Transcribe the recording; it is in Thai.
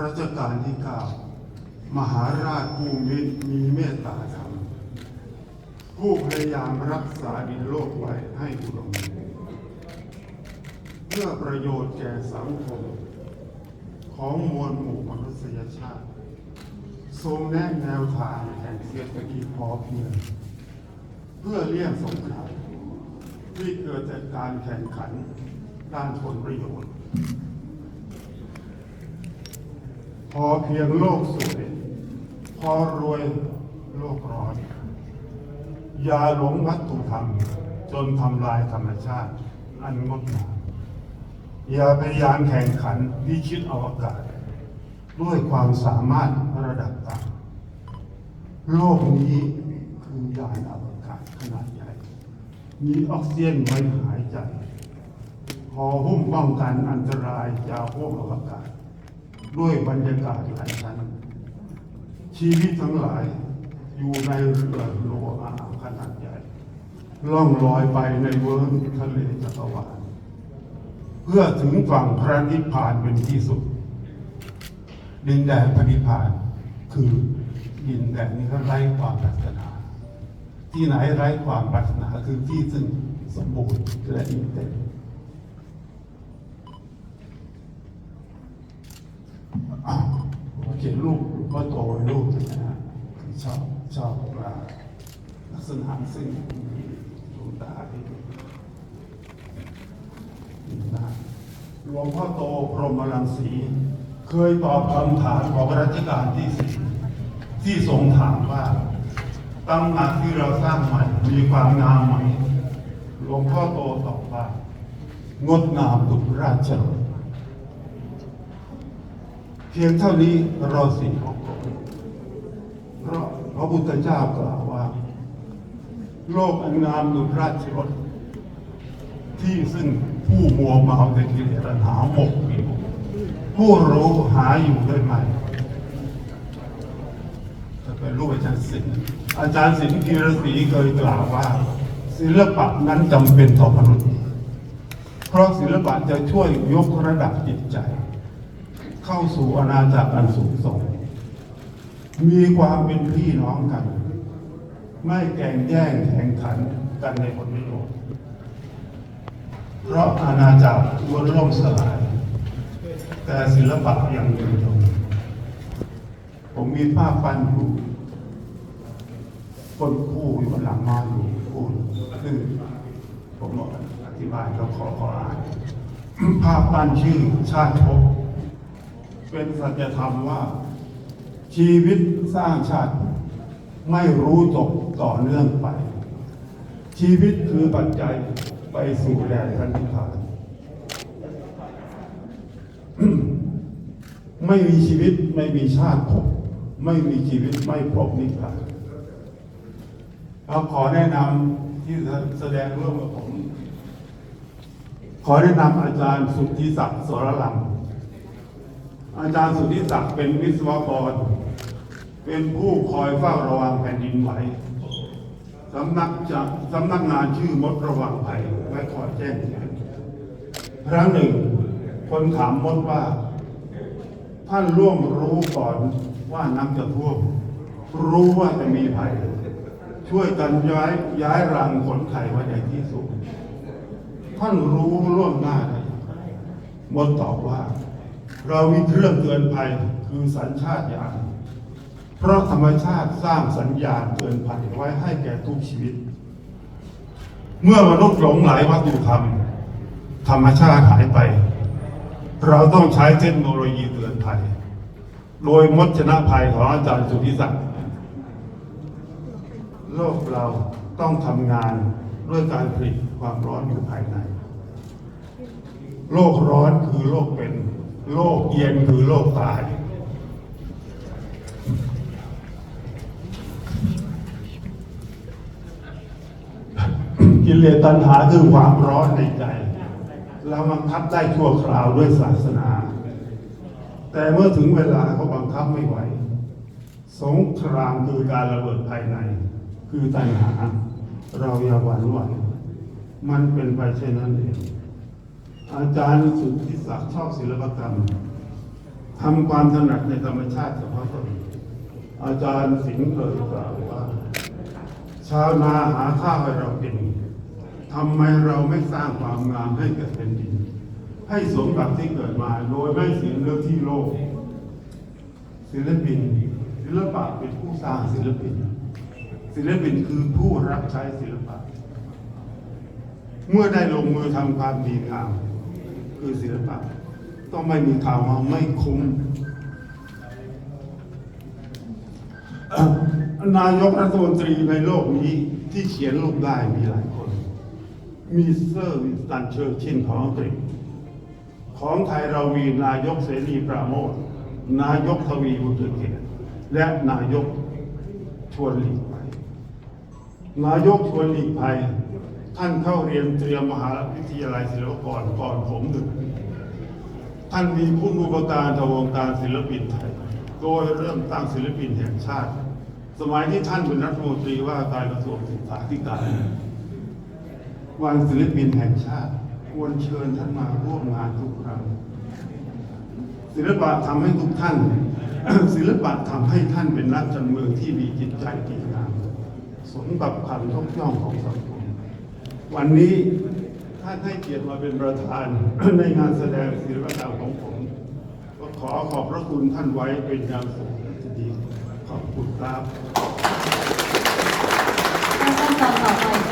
รัชกาลที่เก้ามหาราชผู้มีมีเมตตาธรรม ผู้พยายามรักษาดินโลกไว้ให้อุดมเพื่อประโยชน์แก่สังคม ของมวลหมู่มนุษยชาติ ทรงแนะแนวทางแห่งเศรษฐกิจพอเพียง เพื่อเลี่ยงสงครามที่เกิดจากการแข่งขันด้านผลประโยชน์ พอเพียงโลกสวย พอรวยโลกร้อน อย่าหลงวัตถุธรรม จนทำลายธรรมชาติ อันงดงามอย่าพยายามแข่งขันวิชิตอวกาศ ด้วยความสามารถระดับต่ำโลกนี้คือยานอวกาศขนาดใหญ่ มีออกซิเจนไว้หายใจพอหุ้มป้องกันอันตรายจากพวกอวกาศ ด้วยบรรยากาศหลายชั้น ชีวิตทั้งหลายอยู่ในเรือโลอาขนาดใหญ่ ล่องลอยไปในเวิร์นทะเลจักรวาลเพื่อถึงฝั่งพระนิพพานเป็นที่สุด ดินแดนพระนิพพานคือดินแดนนี้ไร้ความปรารถนา ที่ไหนไร้ความปรารถนาคือที่ซึ่งสมบูรณ์และอิ่มเต็ม อ้าวผม เขียนรูปหลวงพ่อโตวรูปนะฮะชอบชอบลักษณะซึ่งดวงตาที่ดีนะหลวงพ่อโตพรหมรังสี เคยตอบคำถามของรัชกาลที่สี่ที่ทรงถามว่าตำหนักที่เราสร้างใหม่มีความงามไหมหลวงพ่อโตตอบว่างดงามดุจราชรถ เพียงเท่านี้ราสิ่งของผมเพราะพระพุทธเจ้ากล่าวว่า โลกอันงามดุจราชรถ ที่ซึ่งผู้มัวเมาในกิเลสหาหมกอยู่ผู้รู้หาอยู่ได้ไหมจะเป็นรูปอาจารย์สิงห์อาจารย์สิงห์กีรศรีเคยกล่าวว่า ศิลปะนั้นจำเป็นต่อมนุษย์ เพราะศิลปะจะช่วยยกระดับจิตใจ เข้าสู่อาณาจักรอันสูงส่ง มีความเป็นพี่น้องกัน ไม่แก่งแย่งแข่งขันกันในผลประโยชน์เพราะอาณาจักรล้วนล่มสลาย แต่ศิลปะยังยืนยงผมมีภาพปั้นอยู่คนคู่อยู่บนหลังมาอยู่คู่ซึ่งผมบอกอธิบายก็ขอขออ่านภาพปั้นชื่อชาติภพ เป็นสัจธรรมว่า ชีวิตสร้างชาติ ไม่รู้จบต่อเนื่องไป ชีวิตคือปัจจัยไปสู่แดนพันธิพพานไม่มีชีวิตไม่มีชาติภพไม่มีชีวิตไม่พบนิพพานเราขอแนะนำที่แสดงร่วมกับผม ขอแนะนำอาจารย์สุทธิศักดิ์สรลัง อาจารย์สุทธิศักดิ์เป็นวิศวกร เป็นผู้คอยเฝ้าระวังแผ่นดินไหวสำนักจากสำนักงานชื่อมดระวังภัยและคอยแจ้งเตือนครั้งหนึ่ง คนถามมดว่า ท่านร่วมรู้ก่อนว่าน้ำจะท่วมรู้ว่าจะมีภัย ช่วยกันย้ายย้ายรังขนไข่ไว้ในที่สูงท่านรู้ล่วงหน้าได้อย่างไรมดตอบว่า เรามีเครื่องเตือนภัยคือสัญชาตญาณเพราะธรรมชาติสร้างสัญญาณเตือนภัยไว้ให้แก่ทุกชีวิต เมื่อมนุษย์หลงไหลวัตถุธรรม ธรรมชาติหายไป เราต้องใช้เทคโนโลยีเตือนภัย โดยมดชนะภัยของอาจารย์สุทธิศักดิ์โลกเราต้องทำงานด้วยการผลิตความร้อนอยู่ภายใน โลกร้อนคือโลกเป็น โลกเย็นคือโลกตาย กิเลสตัณหาคือความร้อนในใจเราบังคับได้ชั่วคราวด้วยศาสนา แต่เมื่อถึงเวลาก็บังคับไม่ไหว สงครามคือการระเบิดภายใน คือตัณหา เราอย่าหวั่นไหวมันเป็นไปเช่นนั้นเอง อาจารย์สุทธิศักดิ์ชอบศิลปกรรมทำความถนัดในธรรมชาติเฉพาะตนอาจารย์สิงห์เคยกล่าวว่า ชาวนาหาข้าวให้เรากินทำไมเราไม่สร้างความงามให้แก่แผ่นดิน ให้สมกับที่เกิดมาโดยไม่เสียเลือกที่โลก ศิลปิน ศิลปะเป็นผู้สร้างศิลปิน ศิลปินคือผู้รับใช้ศิลปะ เมื่อได้ลงมือทำความดีงาม คือศิลปะ ต้องไม่มีข่าวมาไม่คุ้ม นายกรัฐมนตรีในโลกนี้ที่เขียนรูปได้มีหลายคน มีเซอร์วิสตันเชอร์ชินของอังกฤษ ของไทยเรามีนายกเสรีปราโมทนายกทวีวุฒิเกียรติและนายกชวนหลีกภัยนายกชวนหลีกภัย ท่านเข้าเรียนเตรียมมหาวิทยาลัยศิลปากรก่อนผมหนึ่งท่านมีผู้อุปการทาวงการศิลปินไทย โดยเริ่มตั้งศิลปินแห่งชาติ สมัยที่ท่านเป็นรัฐมนตรีว่าการกระทรวงศึกษาธิการวันศิลปินแห่งชาติควรเชิญท่านมาร่วมงานทุกครั้งศิลปะทำให้ทุกท่าน ศิลปะทำให้ท่านเป็นนักการเมืองที่มีจิตใจดีงามสมกับคำยกย่องของสังคม วันนี้ท่านให้เกียรติมาเป็นประธานในงานแสดงศิลปกรรมของผมก็ขอขอบพระคุณท่านไว้เป็นอย่างสูงที่ดีขอบคุณครับท่านอาจารย์ต่อ